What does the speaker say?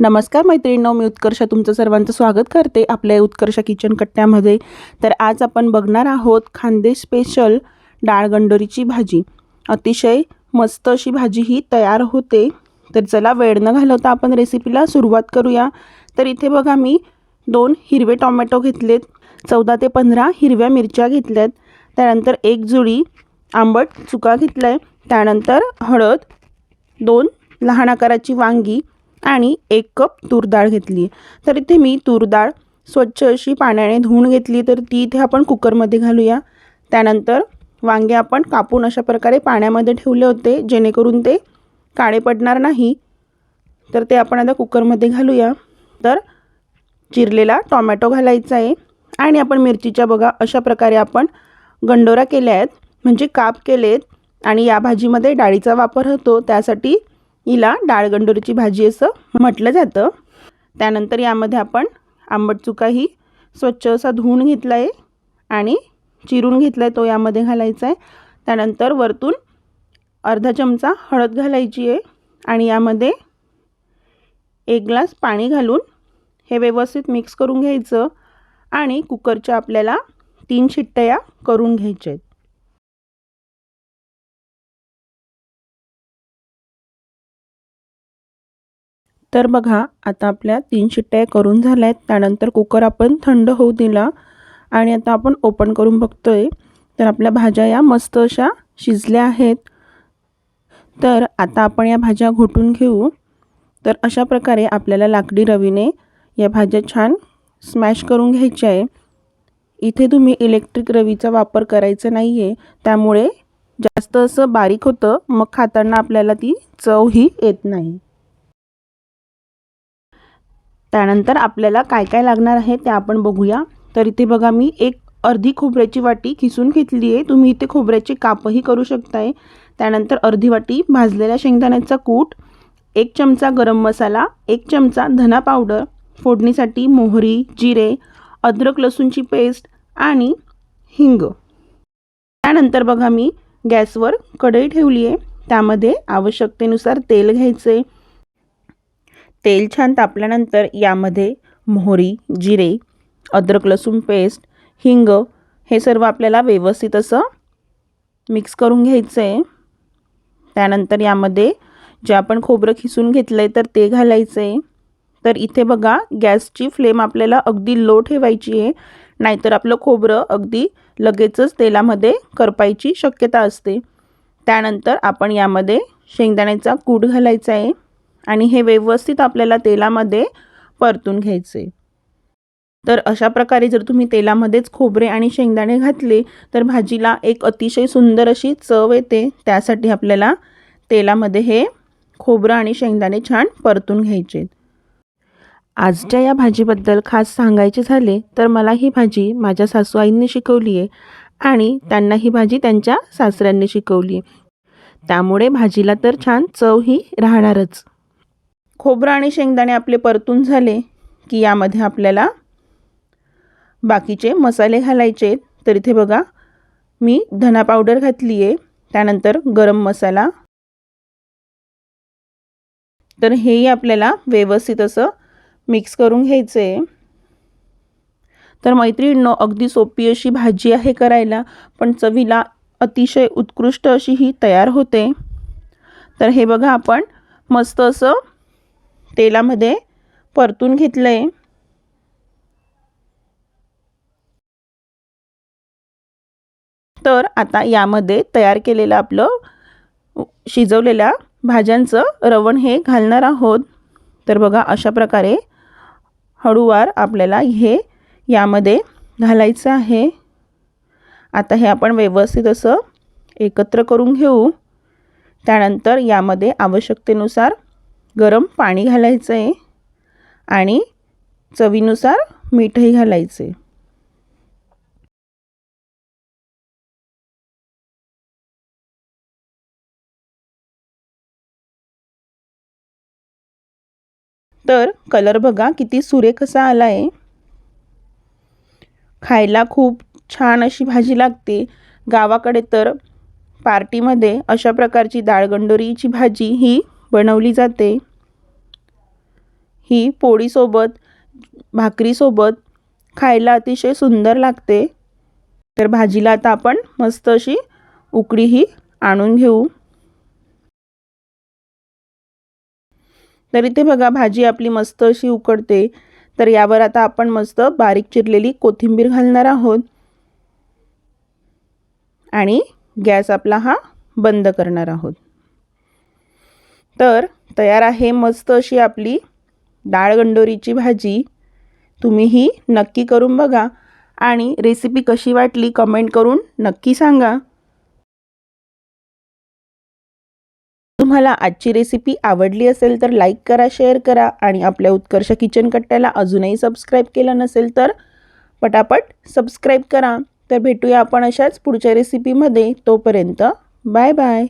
नमस्कार मैत्रिणींनो मी उत्कर्ष तुमचं सर्वांचं स्वागत करते आपल्या उत्कर्ष किचन कट्ट्यामध्ये. तर आज आपण बघणार आहोत खांदे स्पेशल डाळगंडोरीची भाजी. अतिशय मस्त अशी भाजी ही तयार होते. तर चला वेळ न घालवता आपण रेसिपीला सुरुवात करूया. तर इथे बघा मी दोन हिरवे टोमॅटो घेतलेत चौदा ते पंधरा हिरव्या मिरच्या घेतल्यात त्यानंतर एक जुडी आंबट चुका घेतला आहे त्यानंतर हळद दोन लहान आकाराची वांगी आणि एक कप तूर डाळ घेतली. तर इथे मी तूर डाळ स्वच्छ अशी पाण्याने धुवून घेतली. तर ती इथे आपण कुकरमध्ये घालूया. त्यानंतर वांगे आपण कापून अशा प्रकारे पाण्यामध्ये ठेवले होते जेणेकरून ते काळे पडणार नाही. तर ते आपण आता कुकरमध्ये घालूया. तर चिरलेला टॉमॅटो घालायचा आहे. आणि आपण मिरचीच्या बघा अशा प्रकारे आपण गंडोरा केल्या आहेत. म्हणजे काप केलेत. आणि या भाजीमध्ये डाळीचा वापर होतो. त्यासाठी हिला डाळगंडोरीची भाजी असं म्हटलं जातं. त्यानंतर यामध्ये आपण आंबट चुकाही स्वच्छ असा धुवून घेतला आहे आणि चिरून घेतला आहे तो यामध्ये घालायचा आहे त्यानंतर वरतून अर्धा चमचा हळद घालायची आहे आणि यामध्ये एक ग्लास पाणी घालून हे व्यवस्थित मिक्स करून घ्यायचं आणि कुकरच्या आपल्याला तीन शिट्ट्या करून घ्यायच्या आहेत तर बघा आता आपल्या तीन शिट्ट्या करून झाल्या आहेत त्यानंतर कुकर आपण थंड होऊ दिला आणि आता आपण ओपन करून बघतो आहे तर आपल्या भाज्या या मस्त अशा शिजल्या आहेत. तर आता आपण या भाज्या घोटून घेऊ. तर अशा प्रकारे आपल्याला लाकडी रवीने या भाज्या छान स्मॅश करून घ्यायच्या आहे. इथे तुम्ही इलेक्ट्रिक रवीचा वापर करायचा नाही आहे त्यामुळे जास्त असं बारीक होतं मग खाताना आपल्याला ती चवही येत नाही. त्यानंतर आपल्याला काय काय लागणार आहे ते आपण बघूया. तर इथे बघा मी एक अर्धी खोबऱ्याची वाटी खिसून घेतली आहे. तुम्ही इथे खोबऱ्याचे कापही करू शकताय. त्यानंतर अर्धी वाटी भाजलेल्या शेंगदाण्याचा कूट एक चमचा गरम मसाला एक चमचा धना पावडर फोडणीसाठी मोहरी जिरे अद्रक लसूणची पेस्ट आणि हिंग. त्यानंतर बघा मी गॅसवर कढई ठेवली आहे. त्यामध्ये आवश्यकतेनुसार तेल घ्यायचे तेल छान तापल्यानंतर यामध्ये मोहरी जिरे अद्रक लसूण पेस्ट हिंग हे सर्व आपल्याला व्यवस्थित असं मिक्स करून घ्यायचं आहे. त्यानंतर यामध्ये जे आपण खोबरं खिसून घेतलं आहे तर ते घालायचं आहे. तर इथे बघा गॅसची फ्लेम आपल्याला अगदी लो ठेवायची आहे. नाहीतर आपलं खोबरं अगदी लगेचच तेलामध्ये करपायची शक्यता असते. त्यानंतर आपण यामध्ये शेंगदाण्याचा कूट घालायचा आहे. आणि हे व्यवस्थित आपल्याला तेलामध्ये परतून घ्यायचे. तर अशा प्रकारे जर तुम्ही तेलामध्येच खोबरे आणि शेंगदाणे घातले तर भाजीला एक अतिशय सुंदर अशी चव येते. त्यासाठी आपल्याला तेलामध्ये हे खोबरं आणि शेंगदाणे छान परतून घ्यायचे. आजच्या या भाजीबद्दल खास सांगायचे झाले तर मला ही भाजी माझ्या सासू आईंनी शिकवली आहे आणि त्यांना ही भाजी त्यांच्या सासऱ्यांनी शिकवली आहे त्यामुळे भाजीला तर छान चवही राहणारच. खोबरं आणि शेंगदाणे आपले परतून झाले की यामध्ये आपल्याला बाकीचे मसाले घालायचे तर इथे बघा मी धना पावडर घातली आहे त्यानंतर गरम मसाला. तर हेही आपल्याला व्यवस्थित असं मिक्स करून घ्यायचं आहे तर मैत्रिणींनो अगदी सोपी अशी भाजी आहे करायला पण चवीला अतिशय उत्कृष्ट अशी ही तयार होते. तर हे बघा आपण मस्त असं तेलामध्ये परतून घेतलं आहे तर आता यामध्ये तयार केलेलं आपलं शिजवलेल्या भाज्यांचं रवण हे घालणार आहोत. तर बघा अशा प्रकारे हळूवार आपल्याला हे यामध्ये घालायचं आहे. आता हे आपण व्यवस्थित असं एकत्र करून घेऊ. त्यानंतर यामध्ये आवश्यकतेनुसार गरम पाणी घालायचं आहे आणि चवीनुसार मीठही घालायचं आहे तर कलर बघा किती सुरेख असा आला आहे खायला खूप छान अशी भाजी लागते. गावाकडे तर पार्टीमध्ये अशा प्रकारची डाळगंडोरीची भाजी ही बनवली जाते. ही पोळीसोबत भाकरीसोबत खायला अतिशय सुंदर लागते. तर भाजीला आता आपण मस्त अशी उकडी ही आणून घेऊ. तर इथे बघा भाजी आपली मस्त अशी उकडते. तर यावर आता आपण मस्त बारीक चिरलेली कोथिंबीर घालणार आहोत. आणि गॅस आपला हा बंद करणार आहोत. तर तयार आहे मस्त अशी आपली डाळगंडोरीची भाजी तुम्ही ही नक्की करून बघा आणि रेसिपी कशी वाटली कमेंट करून नक्की सांगा. तुम्हाला आजची रेसिपी आवडली असेल तर लाईक करा शेअर करा आणि आपल्या उत्कर्ष किचन कट्ट्याला अजूनही सबस्क्राईब केलं नसेल तर पटापट सबस्क्राईब करा. तर भेटूया आपण अशाच पुढच्या रेसिपीमध्ये तोपर्यंत बाय बाय